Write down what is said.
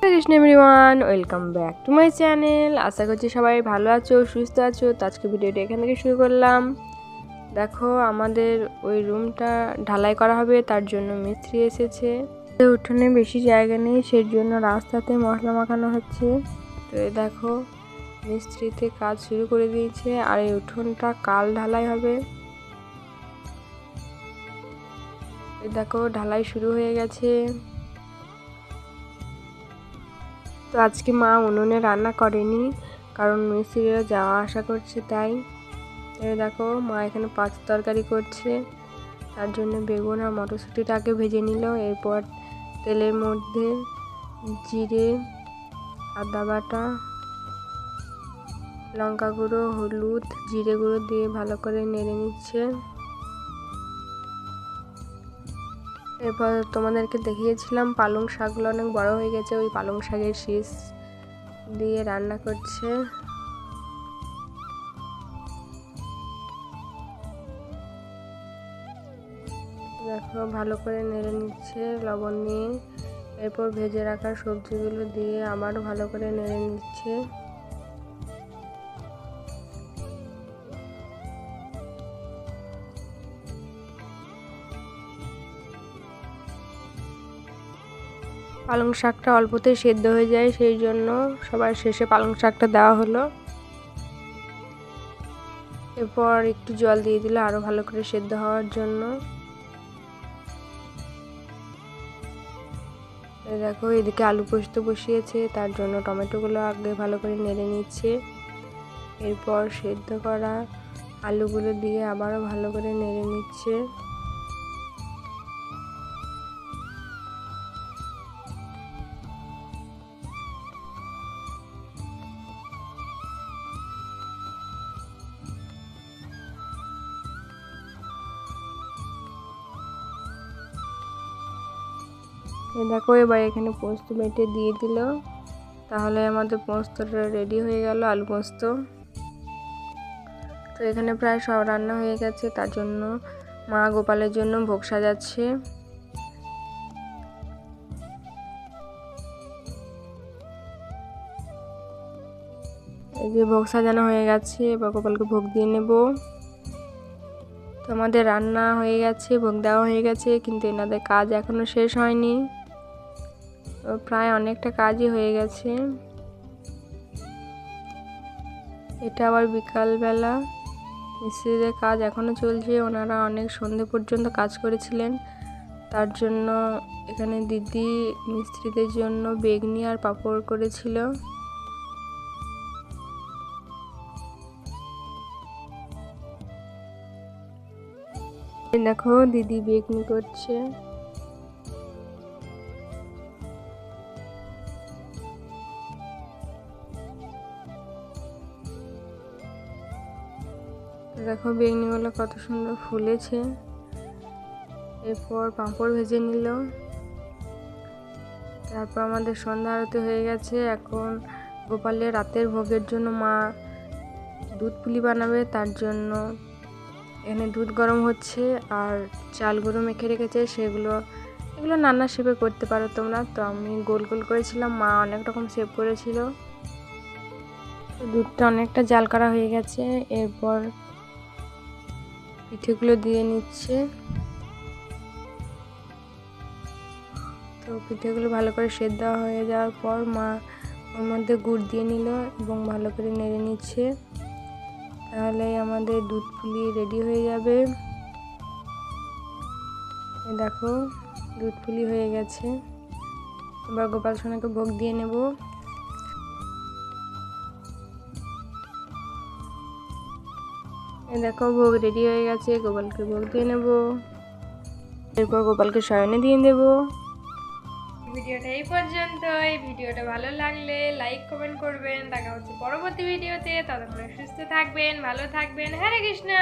Krishna everyone welcome back to my channel আশা করছি সবাই ভালো আছো, সুস্থ আছো। তো আজকে ভিডিওটা এখান থেকে শুরু করলাম। দেখো, আমাদের ওই রুমটা ঢালাই করা হবে, তার জন্য মিস্ত্রি এসেছে। উঠোনে বেশি জায়গা নেই সেই জন্য রাস্তাতে মশলা মাখানো হচ্ছে। তো এই দেখো, মিস্ত্রিতে কাজ শুরু করে দিয়েছে, আর এই উঠোনটা কাল ঢালাই হবে। দেখো, ঢালাই শুরু হয়ে গেছে। তো আজকে মা উনুনে রান্না করেনি, কারণ মিস্ত্রিরা যাওয়া আসা করছে তাই। দেখো, মা এখানে পাঁচ তরকারি করছে, তার জন্য বেগুন আর মটরশুঁটিটাকে ভেজে নিল, এরপর তেলের মধ্যে জিরে, আদা বাটা, লঙ্কা গুঁড়ো, হলুদ, জিরে গুঁড়ো দিয়ে ভালো করে নেড়ে নিচ্ছে। এরপর তোমাদেরকে দেখিয়েছিলাম, পালং শাকগুলো অনেক বড় হয়ে গেছে, ওই পালং শাকের শীষ দিয়ে রান্না করছে। দেখো, ভালো করে নেড়ে নিচ্ছে, লবণ নিয়ে। এরপর ভেজে রাখা সবজিগুলো দিয়ে আবারও ভালো করে নেড়ে নিচ্ছে। পালং শাকটা অল্পতে সেদ্ধ হয়ে যায়, সেই জন্য সবার শেষে পালং শাকটা দেওয়া হলো। এরপর একটু জল দিয়ে দিলে আরও ভালো করে সেদ্ধ হওয়ার জন্য। দেখো, এদিকে আলু পোস্ত বসিয়েছে, তার জন্য টমেটোগুলো আগে ভালো করে নেড়ে নিচ্ছে। এরপর সেদ্ধ করা আলুগুলো দিয়ে আবারও ভালো করে নেড়ে নিচ্ছে। দেখো, এবার এখানে পোস্ত বেটে দিয়ে দিল। তাহলে আমাদের পোস্তটা রেডি হয়ে গেল, আলু পোস্ত। তো এখানে প্রায় সব রান্না হয়ে গেছে, তার জন্য মা গোপালের জন্য ভোগ সাজাচ্ছে। এই যে ভোগ সাজানো হয়ে গেছে, এবার গোপালকে ভোগ দিয়ে নেব। তো আমাদের রান্না হয়ে গেছে, ভোগ দেওয়া হয়ে গেছে, কিন্তু এনাদের কাজ এখনও শেষ হয়নি। প্রায় অনেকটা কাজই হয়ে গেছে। এটা আবার বিকালবেলা। মিস্ত্রিদের কাজ এখনও চলছে, ওনারা অনেক সন্ধে পর্যন্ত কাজ করেছিলেন। তার জন্য এখানে দিদি মিস্ত্রিদের জন্য বেগনি আর পাঁপড় করেছিল। দেখো দিদি বেগনি করছে। দেখো বেগনিগুলো কত সুন্দর ফুলেছে। এরপর পাঁপড় ভেজে নিল। তারপর আমাদের সন্ধ্যা আরতি হয়ে গেছে। এখন গোপালের রাতের ভোগের জন্য মা দুধ পুলি বানাবে, তার জন্য এখানে দুধ গরম হচ্ছে আর চাল গুঁড়ো মেখে রেখেছে। সেগুলো, এগুলো নানা শেপে করতে পারো তোমরা। তো আমি গোল গোল করেছিলাম, মা অনেক রকম শেপ করেছিল। দুধটা অনেকটা জাল করা হয়ে গেছে। এরপর পিঠেগুলো দিয়ে নিচ্ছে। তো পিঠেগুলো ভালো করে সেদ্ধ হয়ে যাওয়ার পর মা ওর মধ্যে গুড় দিয়ে নিল এবং ভালো করে নেড়ে নিচ্ছে। তাহলে আমাদের দুধ পুলি রেডি হয়ে যাবে। দেখো, দুধ পুলি হয়ে গেছে। এবার গোপাল সোনাকে ভোগ দিয়ে নেব। দেখো, ভোগ রেডি হয়ে গেছে, গোপালকে ভোগ দিয়ে নেব। এরপর গোপালকে শয়নে দিয়ে দেবো। ভিডিওটা এই পর্যন্ত এই ভিডিওটা ভালো লাগলে লাইক কমেন্ট করবেন। দেখা হচ্ছে পরবর্তী ভিডিওতে। ততক্ষণ সুস্থ থাকবেন, ভালো থাকবেন। হরে কৃষ্ণা!